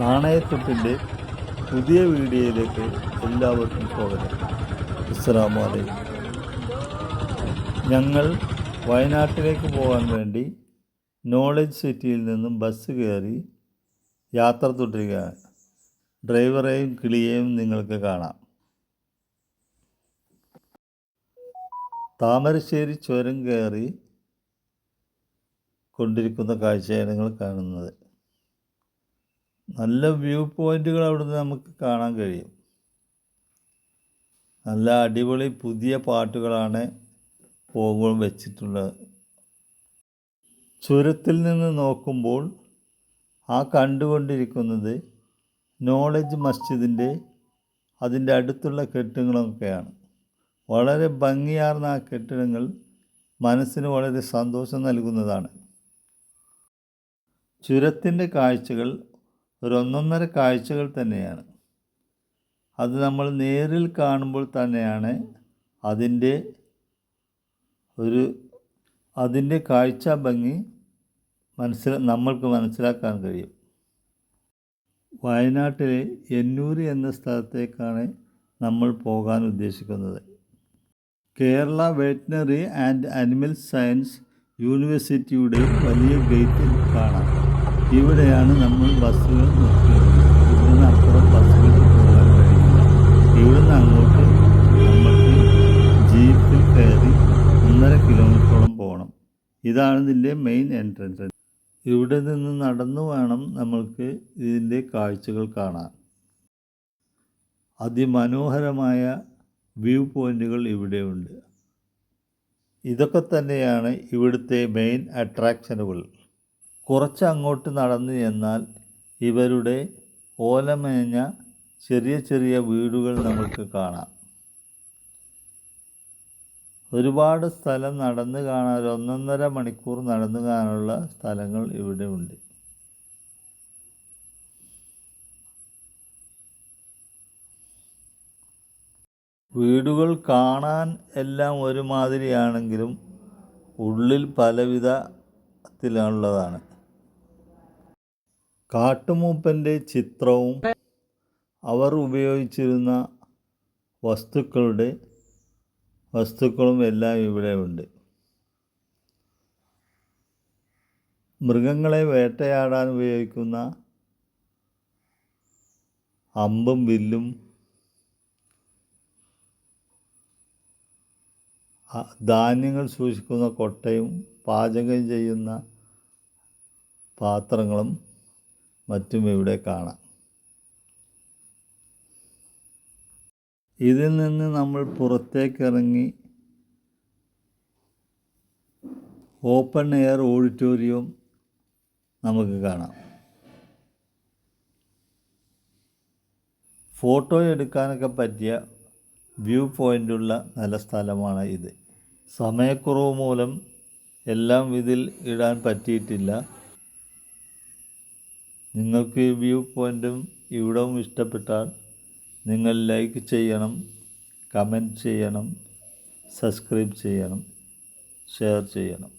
നാണയത്തുട്ടിന്റെ പുതിയ വീഡിയോയിലേക്ക് എല്ലാവർക്കും സ്വാഗതം. അസ്സലാമു അലൈക്കും. ഞങ്ങൾ വയനാട്ടിലേക്ക് പോകാൻ വേണ്ടി നോളജ് സിറ്റിയിൽ നിന്നും ബസ് കയറി യാത്ര തുടരുകയാണ്. ഡ്രൈവറെയും കിളിയെയും നിങ്ങൾക്ക് കാണാം. താമരശ്ശേരി ചുരം കയറി കൊണ്ടിരിക്കുന്ന കാഴ്ചയാണ് നിങ്ങൾ കാണുന്നത്. നല്ല വ്യൂ പോയിന്റുകൾ അവിടുന്ന് നമുക്ക് കാണാൻ കഴിയും. നല്ല അടിപൊളി പുതിയ പാട്ടുകളാണ് പോകുമ്പോൾ വെച്ചിട്ടുള്ളത് ചുരത്തിൽ നിന്ന് നോക്കുമ്പോൾ ആ കണ്ടുകൊണ്ടിരിക്കുന്നത് നോളജ് മസ്ജിദിന്റെ അതിന്റെ അടുത്തുള്ള കെട്ടിടങ്ങളൊക്കെയാണ്. വളരെ ഭംഗിയാർന്ന ആ കെട്ടിടങ്ങൾ മനസ്സിന് വളരെ സന്തോഷം നൽകുന്നതാണ്. ചുരത്തിന്റെ കാഴ്ചകൾ ഒരു ഒന്നൊന്നര കാഴ്ചകൾ തന്നെയാണ്. അത് നമ്മൾ നേരിൽ കാണുമ്പോൾ തന്നെയാണ് അതിന്റെ ഒരു അതിന്റെ കാഴ്ച ഭംഗി മനസ്സിൽ നമ്മൾക്ക് മനസ്സിലാക്കാൻ കഴിയും. വയനാട്ടിലെ എന്നൂർ എന്ന സ്ഥലത്തേക്കാണ് നമ്മൾ പോകാൻ ഉദ്ദേശിക്കുന്നത്. Kerala veterinary and animal science യൂണിവേഴ്സിറ്റിയുടെ വലിയ ഗേറ്റിൽ കാണാം. ഇവിടെയാണ് നമ്മൾ ബസ്സുകൾ നിർത്തുന്നത് ഇവിടുന്ന് അപ്പുറം ബസ്സുകൾ പോകാൻ കഴിയില്ല. ഇവിടുന്ന് അങ്ങോട്ട് നമ്മൾക്ക് ജീപ്പിൽ കയറി ഒന്നര കിലോമീറ്ററോളം പോകണം. ഇതാണ് ഇതിന്റെ മെയിൻ എൻട്രൻസ് ഇവിടെ നിന്ന് നടന്നു വേണം നമ്മൾക്ക് ഇതിന്റെ കാഴ്ചകൾ കാണാൻ. അതിമനോഹരമായ വ്യൂ പോയിന്റുകൾ ഇവിടെയുണ്ട് ഇതൊക്കെ തന്നെയാണ് ഇവിടുത്തെ മെയിൻ അട്രാക്ഷനുകൾ കുറച്ച് അങ്ങോട്ട് നടന്നു ചെന്നാൽ ഇവരുടെ ഓലമേഞ്ഞ ചെറിയ ചെറിയ വീടുകൾ നമുക്ക് കാണാം. ഒരുപാട് സ്ഥലം നടന്നു കാണാൻ ഒന്നൊന്നര മണിക്കൂർ നടന്നു കാണാനുള്ള സ്ഥലങ്ങൾ ഇവിടെ ഉണ്ട്. വീടുകൾ കാണാൻ എല്ലാം ഒരുമാതിരിയാണെങ്കിലും ഉള്ളിൽ പലവിധത്തിലുള്ളതാണ്. കാട്ടുമൂപ്പന്റെ ചിത്രവും അവർ ഉപയോഗിച്ചിരുന്ന വസ്തുക്കളുടെ വസ്തുക്കളും എല്ലാം ഇവിടെ ഉണ്ട്. മൃഗങ്ങളെ വേട്ടയാടാൻ ഉപയോഗിക്കുന്ന അമ്പും വില്ലും ധാന്യങ്ങൾ സൂക്ഷിക്കുന്ന കൊട്ടയും പാചകം ചെയ്യുന്ന പാത്രങ്ങളും മറ്റും ഇവിടെ കാണാം. ഇതിൽ നിന്ന് നമ്മൾ പുറത്തേക്കിറങ്ങി ഓപ്പൺ എയർ ഓഡിറ്റോറിയം നമുക്ക് കാണാം. ഫോട്ടോ എടുക്കാനൊക്കെ പറ്റിയ വ്യൂ പോയിന്റുള്ള നല്ല സ്ഥലമാണ് ഇത്. സമയക്കുറവ് മൂലം എല്ലാം ഇതിൽ ഇടാൻ പറ്റിയിട്ടില്ല. നിങ്ങൾക്ക് വ്യൂ പോയിന്റും ഇവിടവും ഇഷ്ടപ്പെട്ടാൽ നിങ്ങൾ ലൈക്ക് ചെയ്യണം കമന്റ് ചെയ്യണം സബ്സ്ക്രൈബ് ചെയ്യണം ഷെയർ ചെയ്യണം.